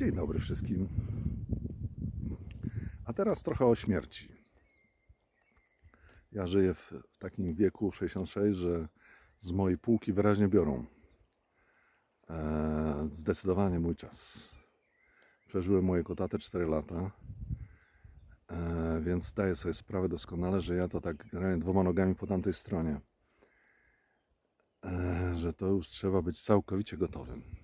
Dzień dobry wszystkim. A teraz trochę o śmierci. Ja żyję w, takim wieku 66, że z mojej półki wyraźnie biorą. E, zdecydowanie mój czas. Przeżyłem mojego tatę 4 lata, e, więc zdaję sobie sprawę doskonale, że ja to tak generalnie dwoma nogami po tamtej stronie. E, że to już trzeba być całkowicie gotowym.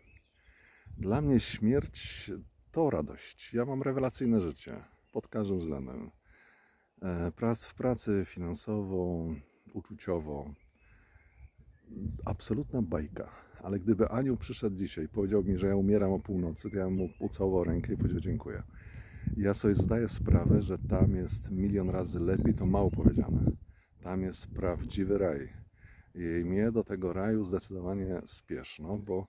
Dla mnie śmierć to radość. Ja mam rewelacyjne życie pod każdym względem. E, Prac w pracy finansowo, uczuciowo. Absolutna bajka. Ale gdyby anioł przyszedł dzisiaj i powiedział mi, że ja umieram o północy, to ja mu ucałował rękę i powiedział dziękuję. Ja sobie zdaję sprawę, że tam jest milion razy lepiej, to mało powiedziane. Tam jest prawdziwy raj. I mnie do tego raju zdecydowanie spieszno, bo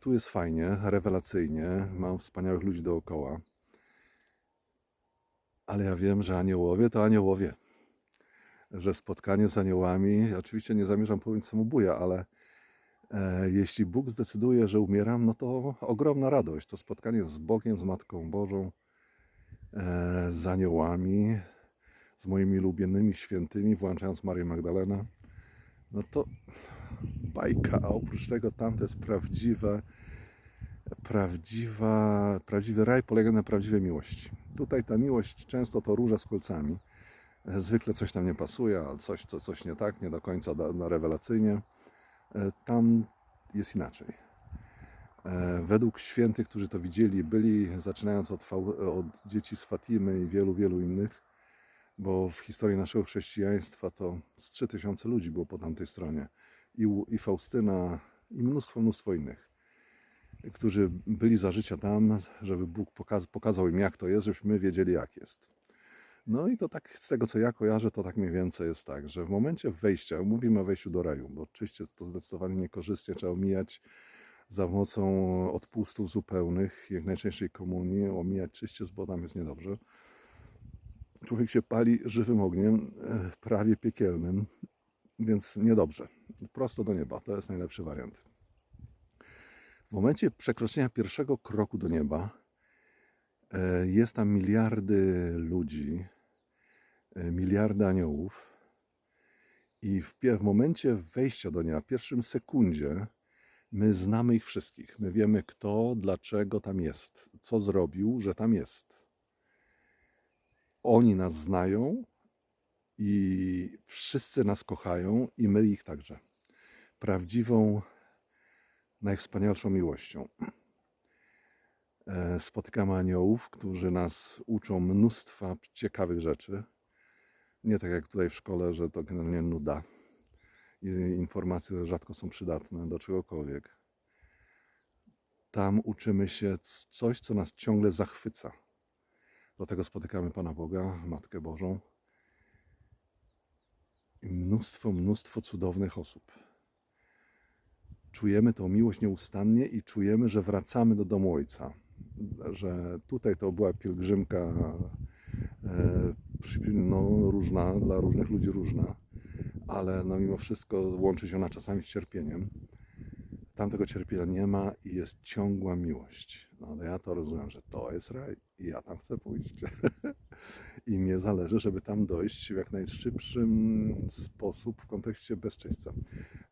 Tu jest fajnie, rewelacyjnie, mam wspaniałych ludzi dookoła. Ale ja wiem, że aniołowie to aniołowie. Że spotkanie z aniołami, oczywiście nie zamierzam powiedzieć samobuja, ale e, jeśli Bóg zdecyduje, że umieram, no to ogromna radość. To spotkanie z Bogiem, z Matką Bożą, e, z aniołami, z moimi ulubionymi świętymi, włączając Marię Magdalenę. No to bajka, a oprócz tego tamte jest prawdziwe, prawdziwa, prawdziwy raj polega na prawdziwej miłości. Tutaj ta miłość często to róża z kolcami. Zwykle coś nam nie pasuje, coś, co, coś nie tak, nie do końca da, da rewelacyjnie. E, Tam jest inaczej. E, Według świętych, którzy to widzieli, byli, zaczynając od, od dzieci z Fatimy i wielu, wielu innych, bo w historii naszego chrześcijaństwa to z 3000 ludzi było po tamtej stronie. I, i Faustyna, i mnóstwo, mnóstwo innych, którzy byli za życia tam, żeby Bóg pokaz, pokazał im, jak to jest, żebyśmy wiedzieli, jak jest. No i to tak, z tego co ja kojarzę, to tak mniej więcej jest tak, że w momencie wejścia, mówimy o wejściu do raju, bo oczywiście to zdecydowanie niekorzystnie trzeba omijać za pomocą odpustów zupełnych, jak najczęściej komunii, omijać czyście, bo tam jest niedobrze człowiek się pali żywym ogniem, e, prawie piekielnym, więc niedobrze. Prosto do nieba, to jest najlepszy wariant. W momencie przekroczenia pierwszego kroku do nieba e, jest tam miliardy ludzi, e, miliardy aniołów i w, w momencie wejścia do nieba, w pierwszym sekundzie, my znamy ich wszystkich. My wiemy kto, dlaczego tam jest, co zrobił, że tam jest oni nas znają i wszyscy nas kochają i my ich także. Prawdziwą, najwspanialszą miłością. E, Spotykamy aniołów, którzy nas uczą mnóstwa ciekawych rzeczy. Nie tak jak tutaj w szkole, że to generalnie nuda. I informacje rzadko są przydatne do czegokolwiek. Tam uczymy się coś, co nas ciągle zachwyca. Do tego spotykamy Pana Boga, Matkę Bożą i mnóstwo, mnóstwo cudownych osób. Czujemy tą miłość nieustannie i czujemy, że wracamy do domu Ojca. Że tutaj to była pielgrzymka e, no, różna, dla różnych ludzi różna, ale no, mimo wszystko łączy się ona czasami z cierpieniem. Tam tego cierpienia nie ma i jest ciągła miłość. No ale ja to rozumiem, że to jest raj i ja tam chcę pójść. I mnie zależy, żeby tam dojść w jak najszybszym sposób w kontekście bezczyśćca.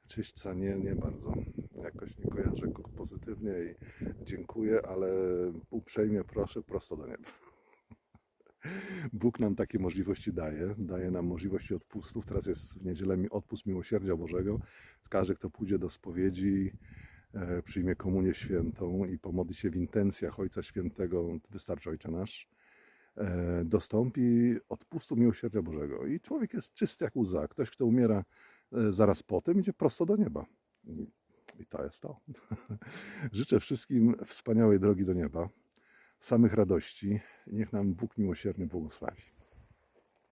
Czyśćca nie, nie bardzo. Jakoś nie kojarzę go pozytywnie i dziękuję, ale uprzejmie proszę prosto do nieba. Bóg nam takie możliwości daje. Daje nam możliwości odpustów. Teraz jest w niedzielę mi odpust miłosierdzia Bożego. Każdy, kto pójdzie do spowiedzi, e, przyjmie komunię świętą i pomodli się w intencjach Ojca Świętego, wystarczy Ojcze Nasz, dostąpi odpustu miłosierdzia Bożego. I człowiek jest czysty jak łza. Ktoś, kto umiera e, zaraz po tym, idzie prosto do nieba. I to jest to. Życzę wszystkim wspaniałej drogi do nieba, samych radości. Niech nam Bóg miłosierny błogosławi.